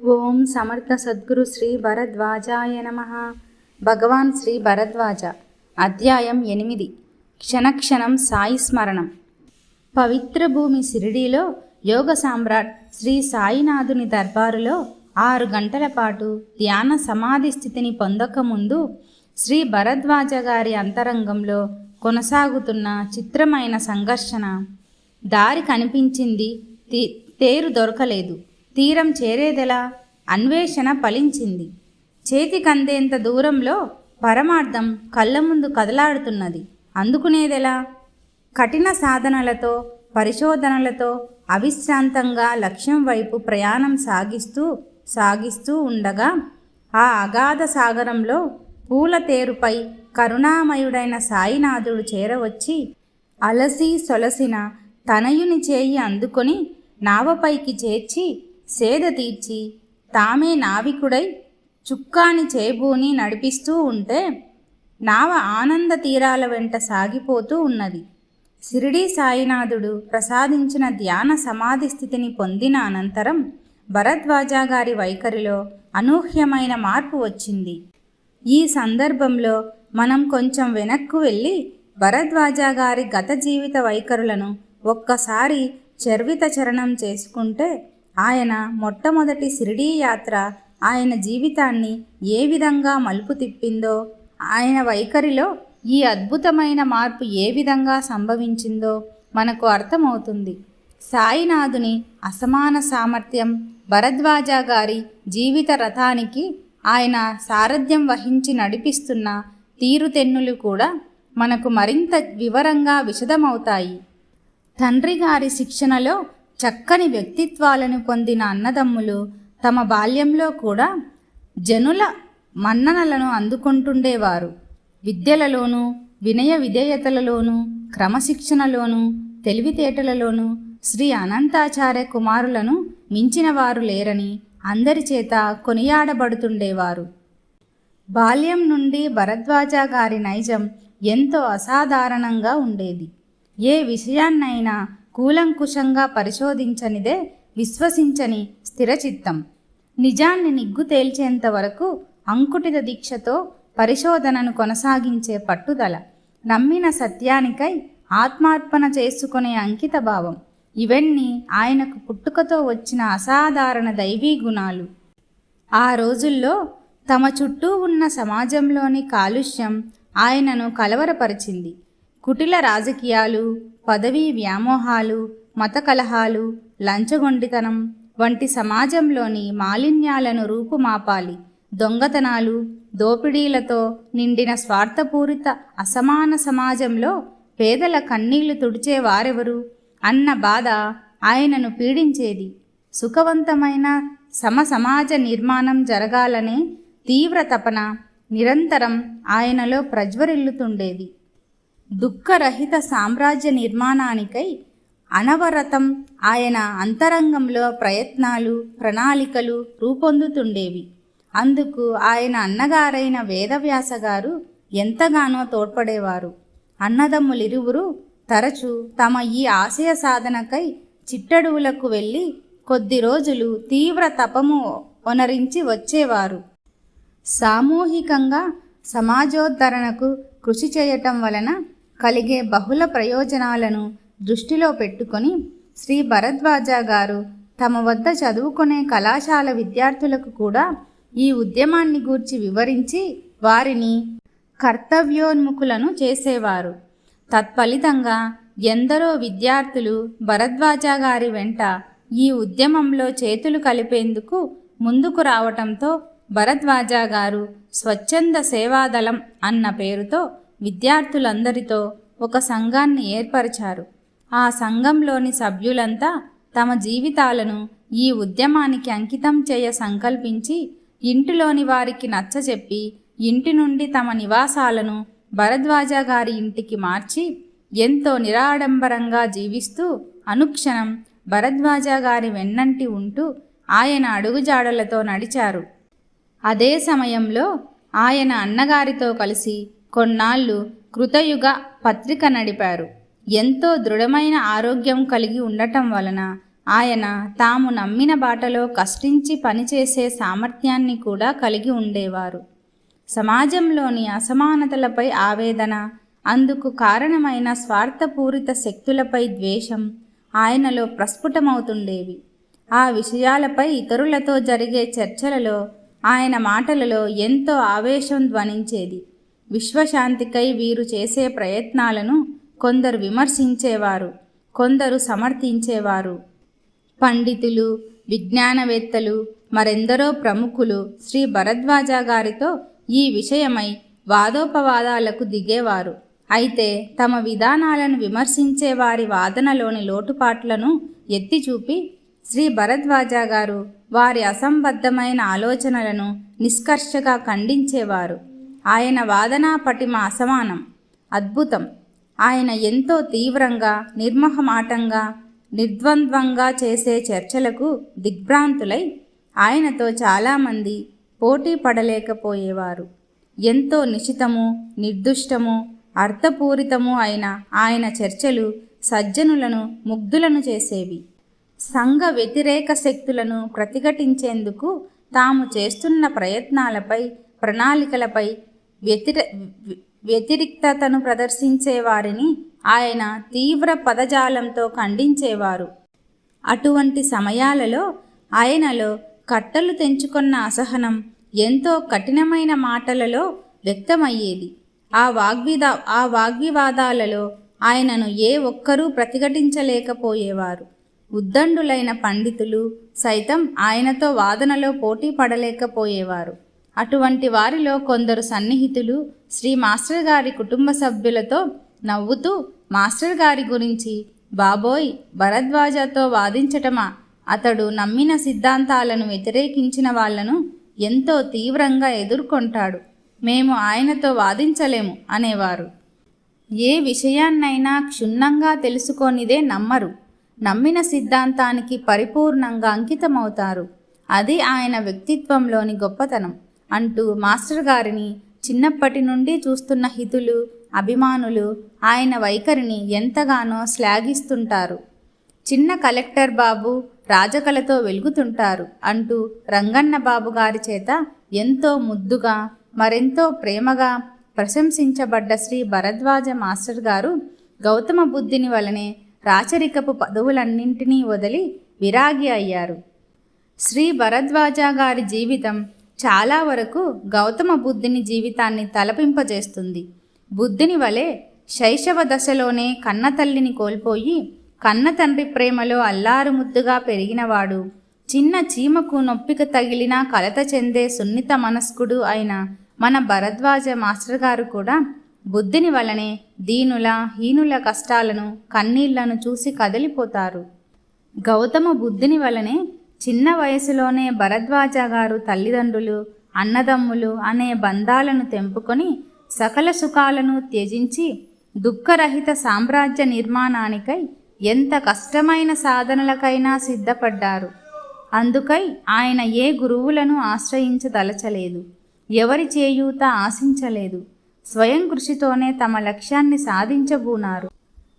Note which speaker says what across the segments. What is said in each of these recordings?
Speaker 1: ఓం సమర్థ సద్గురు శ్రీ భరద్వాజాయ నమ. భగవాన్ శ్రీ భరద్వాజ. అధ్యాయం ఎనిమిది. క్షణక్షణం సాయి స్మరణం. పవిత్ర భూమి సిరిడిలో యోగ సామ్రాట్ శ్రీ సాయినాథుని దర్బారులో ఆరు గంటల పాటు ధ్యాన సమాధి స్థితిని పొందకముందు శ్రీ భరద్వాజ గారి అంతరంగంలో కొనసాగుతున్న చిత్రమైన సంఘర్షణ. దారి కనిపించింది తేరు దొరకలేదు. తీరం చేరేదెలా? అన్వేషణ ఫలించింది. చేతికందేంత దూరంలో పరమార్థం కళ్ళ ముందు కదలాడుతున్నది. అందుకునేదెలా? కఠిన సాధనలతో పరిశోధనలతో అవిశ్రాంతంగా లక్ష్యం వైపు ప్రయాణం సాగిస్తూ సాగిస్తూ ఉండగా ఆ అగాధ సాగరంలో పూల తేరుపై కరుణామయుడైన సాయినాథుడు చేరవచ్చి అలసి సొలసిన తనయుని చేయి అందుకొని నావపైకి చేర్చి సేద తీర్చి తామే నావికుడై చుక్కాని చేబూని నడిపిస్తూ ఉంటే నావ ఆనంద తీరాల వెంట సాగిపోతూ ఉన్నది. షిరిడీ సాయినాథుడు ప్రసాదించిన ధ్యాన సమాధి స్థితిని పొందిన అనంతరం భరద్వాజ గారి వైఖరిలో అనూహ్యమైన మార్పు వచ్చింది. ఈ సందర్భంలో మనం కొంచెం వెనక్కు వెళ్ళి భరద్వాజ గారి గత జీవిత వైఖరులను ఒక్కసారి చర్విత చరణం చేసుకుంటే ఆయన మొట్టమొదటి షిరిడీ యాత్ర ఆయన జీవితాన్ని ఏ విధంగా మలుపు తిప్పిందో ఆయన వైఖరిలో ఈ అద్భుతమైన మార్పు ఏ విధంగా సంభవించిందో మనకు అర్థమవుతుంది. సాయినాథుని అసమాన సామర్థ్యం భరద్వాజ గారి జీవిత రథానికి ఆయన సారథ్యం వహించి నడిపిస్తున్న తీరుతెన్నులు కూడా మనకు మరింత వివరంగా విశదమవుతాయి. తండ్రి గారి శిక్షణలో చక్కని వ్యక్తిత్వాలను పొందిన అన్నదమ్ములు తమ బాల్యంలో కూడా జనుల మన్ననలను అందుకుంటుండేవారు. విద్యలలోనూ వినయ విధేయతలలోనూ క్రమశిక్షణలోనూ తెలివితేటలలోనూ శ్రీ అనంతాచార్య కుమారులను మించిన వారు లేరని అందరి చేత కొనియాడబడుతుండేవారు. బాల్యం నుండి భరద్వాజ గారి నైజం ఎంతో అసాధారణంగా ఉండేది. ఏ విషయాన్నైనా కూలంకుషంగా పరిశోధించనిదే విశ్వసించని స్థిరచిత్తం. నిజాన్ని నిగ్గు తేల్చేంత వరకు అంకుటిత దీక్షతో పరిశోధనను కొనసాగించే పట్టుదల నమ్మిన సత్యానికై ఆత్మార్పణ చేసుకునే అంకిత భావం. ఇవన్నీ ఆయనకు పుట్టుకతో వచ్చిన అసాధారణ దైవీ గుణాలు. ఆ రోజుల్లో తమ చుట్టూ ఉన్న సమాజంలోని కాలుష్యం ఆయనను కలవరపరిచింది. కుటిల రాజకీయాలు పదవీ వ్యామోహాలు మత కలహాలు లంచగొండితనం వంటి సమాజంలోని మాలిన్యాలను రూపుమాపాలి. దొంగతనాలు దోపిడీలతో నిండిన స్వార్థపూరిత అసమాన సమాజంలో పేదల కన్నీళ్ళు తుడిచే వారెవరు అన్న బాధ ఆయనను పీడించేది. సుఖవంతమైన సమ సమాజ నిర్మాణం జరగాలనే తీవ్ర తపన నిరంతరం ఆయనలో ప్రజ్వరిల్లుతుండేది. దుఃఖరహిత సామ్రాజ్య నిర్మాణానికై అనవరతం ఆయన అంతరంగంలో ప్రయత్నాలు ప్రణాళికలు రూపొందుతుండేవి. అందుకు ఆయన అన్నగారైన వేదవ్యాస గారు ఎంతగానో తోడ్పడేవారు. అన్నదమ్ములిరువురు తరచూ తమ ఈ ఆశయ సాధనకై చిట్టడువులకు వెళ్ళి కొద్ది రోజులు తీవ్ర తపము ఒనరించి వచ్చేవారు. సామూహికంగా సమాజోద్ధరణకు కృషి చేయటం వలన కలిగే బహుళ ప్రయోజనాలను దృష్టిలో పెట్టుకొని శ్రీ భరద్వాజ గారు తమ వద్ద చదువుకునే కళాశాల విద్యార్థులకు కూడా ఈ ఉద్యమాన్ని గూర్చి వివరించి వారిని కర్తవ్యోన్ముఖులను చేసేవారు. తత్ఫలితంగా ఎందరో విద్యార్థులు భరద్వాజ గారి వెంట ఈ ఉద్యమంలో చేతులు కలిపేందుకు ముందుకు రావటంతో భరద్వాజ గారు స్వచ్ఛంద సేవాదళం అన్న పేరుతో విద్యార్థులందరితో ఒక సంఘాన్ని ఏర్పరిచారు. ఆ సంఘంలోని సభ్యులంతా తమ జీవితాలను ఈ ఉద్యమానికి అంకితం చేయ సంకల్పించి ఇంటిలోని వారికి నచ్చజెప్పి ఇంటి నుండి తమ నివాసాలను భరద్వాజ గారి ఇంటికి మార్చి ఎంతో నిరాడంబరంగా జీవిస్తూ అనుక్షణం భరద్వాజ గారి వెన్నంటి ఉంటూ ఆయన అడుగుజాడలతో నడిచారు. అదే సమయంలో ఆయన అన్నగారితో కలిసి కొన్నాళ్ళు కృతయుగ పత్రిక నడిపారు. ఎంతో దృఢమైన ఆరోగ్యం కలిగి ఉండటం వలన ఆయన తాము నమ్మిన బాటలో కష్టించి పనిచేసే సామర్థ్యాన్ని కూడా కలిగి ఉండేవారు. సమాజంలోని అసమానతలపై ఆవేదన అందుకు కారణమైన స్వార్థపూరిత శక్తులపై ద్వేషం ఆయనలో ప్రస్ఫుటమవుతుండేవి. ఆ విషయాలపై ఇతరులతో జరిగే చర్చలలో ఆయన మాటలలో ఎంతో ఆవేశం ధ్వనించేది. విశ్వశాంతికై వీరు చేసే ప్రయత్నాలను కొందరు విమర్శించేవారు కొందరు సమర్థించేవారు. పండితులు విజ్ఞానవేత్తలు మరెందరో ప్రముఖులు శ్రీ భరద్వాజ గారితో ఈ విషయమై వాదోపవాదాలకు దిగేవారు. అయితే తమ విధానాలను విమర్శించే వారి వాదనలోని లోటుపాట్లను ఎత్తి చూపి శ్రీ భరద్వాజ గారు వారి అసంబద్ధమైన ఆలోచనలను నిష్కర్షగా ఖండించేవారు. ఆయన వాదనా పటిమ అసమానం అద్భుతం. ఆయన ఎంతో తీవ్రంగా నిర్మహమాటంగా నిర్ద్వంద్వంగా చేసే చర్చలకు దిగ్భ్రాంతులై ఆయనతో చాలామంది పోటీ పడలేకపోయేవారు. ఎంతో నిశితము నిర్దుష్టము అర్థపూరితము అయిన ఆయన చర్చలు సజ్జనులను ముగ్ధులను చేసేవి. సంఘ వ్యతిరేక శక్తులను ప్రతిఘటించేందుకు తాము చేస్తున్న ప్రయత్నాలపై ప్రణాళికలపై వ్యతిర వ్యతిరిక్తతను ప్రదర్శించే వారిని ఆయన తీవ్ర పదజాలంతో ఖండించేవారు. అటువంటి సమయాలలో ఆయనలో కట్టలు తెంచుకున్న అసహనం ఎంతో కఠినమైన మాటలలో వ్యక్తమయ్యేది. ఆ వాగ్విదా ఆ వాగ్వివాదాలలో ఆయనను ఏ ఒక్కరూ ప్రతిఘటించలేకపోయేవారు. ఉద్దండులైన పండితులు సైతం ఆయనతో వాదనలో పోటీ పడలేకపోయేవారు. అటువంటి వారిలో కొందరు సన్నిహితులు శ్రీ మాస్టర్ గారి కుటుంబ సభ్యులతో నవ్వుతూ మాస్టర్ గారి గురించి బాబోయ్ భరద్వాజతో వాదించటమా? అతడు నమ్మిన సిద్ధాంతాలను వ్యతిరేకించిన వాళ్ళను ఎంతో తీవ్రంగా ఎదుర్కొంటాడు. మేము ఆయనతో వాదించలేము అనేవారు. ఏ విషయాన్నైనా క్షుణ్ణంగా తెలుసుకొనిదే నమ్మరు. నమ్మిన సిద్ధాంతానికి పరిపూర్ణంగా అంకితమవుతారు. అది ఆయన వ్యక్తిత్వంలోని గొప్పతనం. అంటూ మాస్టర్ గారిని చిన్నప్పటి నుండి చూస్తున్న హితులు అభిమానులు ఆయన వైఖరిని ఎంతగానో శ్లాఘిస్తుంటారు. చిన్న కలెక్టర్ బాబు రాజకలతో వెలుగుతుంటారు అంటూ రంగన్న బాబు గారి చేత ఎంతో ముద్దుగా మరెంతో ప్రేమగా ప్రశంసించబడ్డ శ్రీ భరద్వాజ మాస్టర్ గారు గౌతమ బుద్ధిని వలనే రాచరికపు పదవులన్నింటినీ వదిలి విరాగి అయ్యారు. శ్రీ భరద్వాజ గారి జీవితం చాలా వరకు గౌతమ బుద్ధుని జీవితాన్ని తలపింపజేస్తుంది. బుద్ధుని వలె శైశవ దశలోనే కన్నతల్లిని కోల్పోయి కన్న తండ్రి ప్రేమలో అల్లారుముద్దుగా పెరిగినవాడు చిన్న చీమకు నొప్పిక తగిలినా కలత చెందే సున్నిత మనస్కుడు అయిన మన భరద్వాజ మాస్టర్ గారు కూడా బుద్ధిని వలనే దీనుల హీనుల కష్టాలను కన్నీళ్ళను చూసి కదిలిపోతారు. గౌతమ బుద్ధిని వలనే చిన్న వయసులోనే భరద్వాజ గారు తల్లిదండ్రులు అన్నదమ్ములు అనే బంధాలను తెంపుకొని సకల సుఖాలను త్యజించి దుఃఖరహిత సామ్రాజ్య నిర్మాణానికై ఎంత కష్టమైన సాధనలకైనా సిద్ధపడ్డారు. అందుకై ఆయన ఏ గురువులను ఆశ్రయించదలచలేదు. ఎవరి చేయూత ఆశించలేదు. స్వయం కృషితోనే తమ లక్ష్యాన్ని సాధించబూనారు.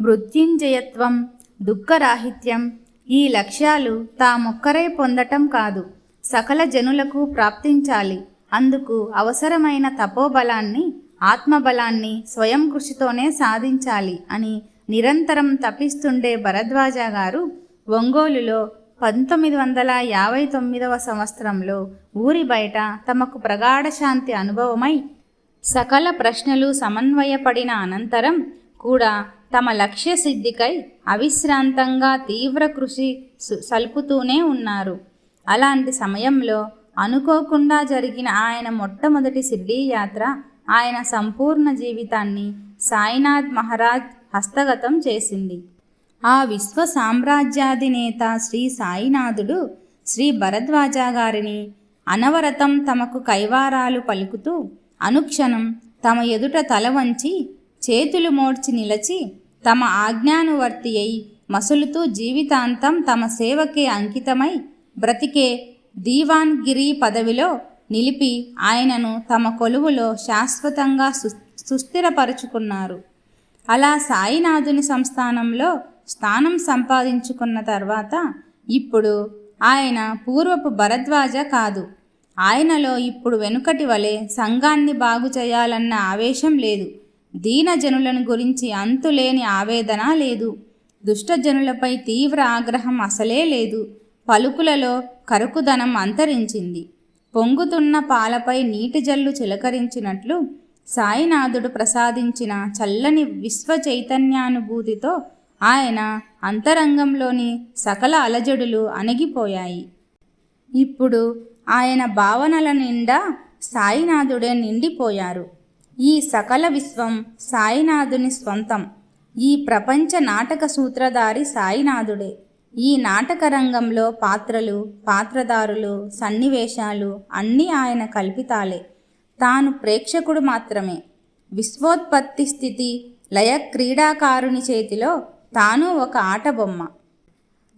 Speaker 1: మృత్యుంజయత్వం దుఃఖరాహిత్యం ఈ లక్ష్యాలు తామొక్కరే పొందటం కాదు. సకల జనులకు ప్రాప్తించాలి. అందుకు అవసరమైన తపోబలాన్ని ఆత్మబలాన్ని స్వయం కృషితోనే సాధించాలి అని నిరంతరం తపిస్తుండే భరద్వాజ గారు ఒంగోలులో పంతొమ్మిది వందల యాభై తొమ్మిదవ సంవత్సరంలో ఊరి బయట తమకు ప్రగాఢ శాంతి అనుభవమై సకల ప్రశ్నలు సమన్వయపడిన అనంతరం కూడా తమ లక్ష్య సిద్ధికై అవిశ్రాంతంగా తీవ్ర కృషి సల్పుతూనే ఉన్నారు. అలాంటి సమయంలో అనుకోకుండా జరిగిన ఆయన మొట్టమొదటి సిడ్డీ యాత్ర ఆయన సంపూర్ణ జీవితాన్ని సాయినాథ్ మహారాజ్ హస్తగతం చేసింది. ఆ విశ్వ సామ్రాజ్యాధినేత శ్రీ సాయినాథుడు శ్రీ భరద్వాజ గారిని అనవరతం తమకు కైవారాలు పలుకుతూ అనుక్షణం తమ ఎదుట తల వంచి చేతులు మోడ్చి నిలచి తమ ఆజ్ఞానువర్తి అయి మసులుతూ జీవితాంతం తమ సేవకే అంకితమై బ్రతికే దీవాన్గిరి పదవిలో నిలిపి ఆయనను తమ కొలువులో శాశ్వతంగా సు సుస్థిరపరుచుకున్నారు. అలా సాయినాథుని సంస్థానంలో స్థానం సంపాదించుకున్న తర్వాత ఇప్పుడు ఆయన పూర్వపు భరద్వాజ కాదు. ఆయనలో ఇప్పుడు వెనుకటి వలె సంఘాన్ని బాగు చేయాలన్న ఆవేశం లేదు. దీనజనులను గురించి అంతులేని ఆవేదన లేదు. దుష్టజనులపై తీవ్ర ఆగ్రహం అసలే లేదు. పలుకులలో కరుకుదనం అంతరించింది. పొంగుతున్న పాలపై నీటి జల్లు చిలకరించినట్లు సాయినాథుడు ప్రసాదించిన చల్లని విశ్వ చైతన్యానుభూతితో ఆయన అంతరంగంలోని సకల అలజడులు అణిగిపోయాయి. ఇప్పుడు ఆయన భావనల నిండా సాయినాథుడే నిండిపోయారు. ఈ సకల విశ్వం సాయినాథుని స్వంతం. ఈ ప్రపంచ నాటక సూత్రధారి సాయినాథుడే. ఈ నాటక రంగంలో పాత్రలు పాత్రధారులు సన్నివేశాలు అన్నీ ఆయన కల్పితాలే. తాను ప్రేక్షకుడు మాత్రమే. విశ్వోత్పత్తి స్థితి లయ క్రీడాకారుని చేతిలో తాను ఒక ఆటబొమ్మ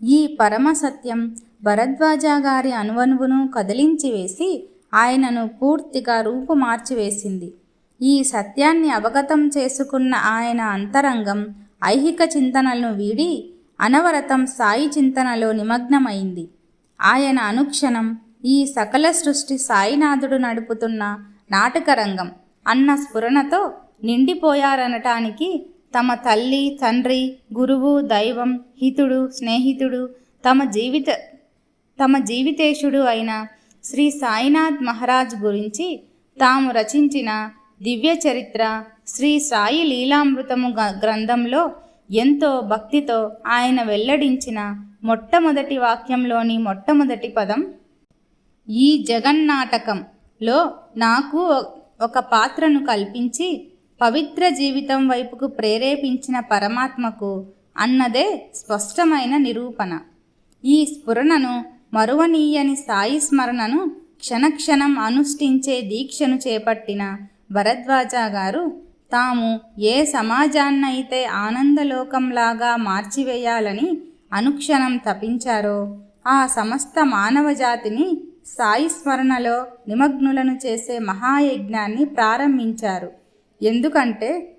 Speaker 1: ఈ పరమ సత్యం భరద్వాజ గారి అనువనువును కదిలించి వేసి ఆయనను పూర్తిగా రూపు మార్చివేసింది ఈ సత్యాన్ని అవగతం చేసుకున్న ఆయన అంతరంగం ఐహిక చింతనలను వీడి అనవరతం సాయి చింతనలో నిమగ్నమైంది. ఆయన అనుక్షణం ఈ సకల సృష్టి సాయినాథుడు నడుపుతున్న నాటకరంగం అన్న స్ఫురణతో నిండిపోయారనటానికి తమ తల్లి తండ్రి గురువు దైవం హితుడు స్నేహితుడు తమ జీవిత తమ జీవితేశుడు అయిన శ్రీ సాయినాథ్ మహారాజ్ గురించి తాము రచించిన దివ్య చరిత్ర శ్రీ సాయి లీలామృతము గ- గ్రంథంలో ఎంతో భక్తితో ఆయన వెల్లడించిన మొట్టమొదటి వాక్యంలోని మొట్టమొదటి పదం ఈ జగన్నాటకంలో నాకు ఒక పాత్రను కల్పించి పవిత్ర జీవితం వైపుకు ప్రేరేపించిన పరమాత్మకు అన్నదే స్పష్టమైన నిరూపణ. ఈ స్ఫురణను మరువనీయని సాయి స్మరణను క్షణక్షణం అనుష్ఠించే దీక్షను చేపట్టిన భరద్వాజ గారు తాము ఏ సమాజాన్నైతే ఆనందలోకంలాగా మార్చివేయాలని అనుక్షణం తపించారో ఆ సమస్త మానవ జాతిని సాయి స్మరణలో నిమగ్నులను చేసే మహాయజ్ఞాన్ని ప్రారంభించారు. ఎందుకంటే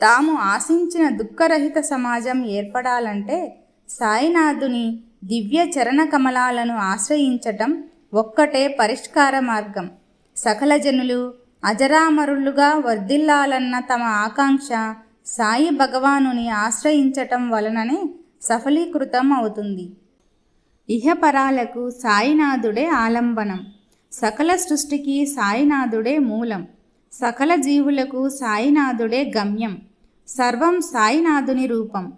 Speaker 1: తాము ఆశించిన దుఃఖరహిత సమాజం ఏర్పడాలంటే సాయినాథుని దివ్య చరణ కమలాలను ఆశ్రయించటం ఒక్కటే పరిష్కార మార్గం. సకల జనులు అజరామరులుగా వర్ధిల్లాలన్న తమ ఆకాంక్ష సాయి భగవానుని ఆశ్రయించటం వలననే సఫలీకృతం అవుతుంది. ఇహపరాలకు సాయినాథుడే ఆలంబనం. సకల సృష్టికి సాయినాథుడే మూలం. సకల జీవులకు సాయినాథుడే గమ్యం. సర్వం సాయినాథుని రూపం.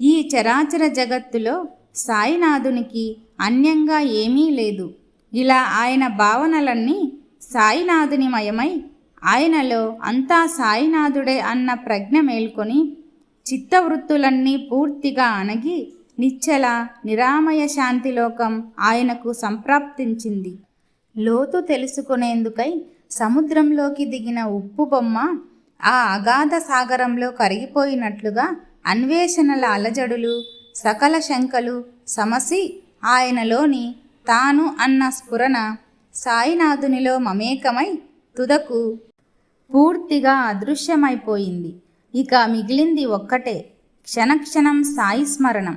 Speaker 1: ఈ చరాచర జగత్తులో సాయినాథునికి అన్యంగా ఏమీ లేదు. ఇలా ఆయన భావనలన్నీ సాయినాథుని మయమై ఆయనలో అంతా సాయినాథుడే అన్న ప్రజ్ఞ మేల్కొని చిత్తవృత్తులన్నీ పూర్తిగా అణగి నిశ్చల నిరామయ శాంతిలోకం ఆయనకు సంప్రాప్తించింది. లోతు తెలుసుకునేందుకై సముద్రంలోకి దిగిన ఉప్పు బొమ్మ ఆ అగాధ సాగరంలో కరిగిపోయినట్లుగా అన్వేషణల అలజడులు సకల శంకలు సమసి ఆయనలోని తాను అన్న స్ఫురణ సాయినాథునిలో మమేకమై తుదకు పూర్తిగా అదృశ్యమైపోయింది. ఇక మిగిలింది ఒక్కటే. క్షణక్షణం సాయి స్మరణం.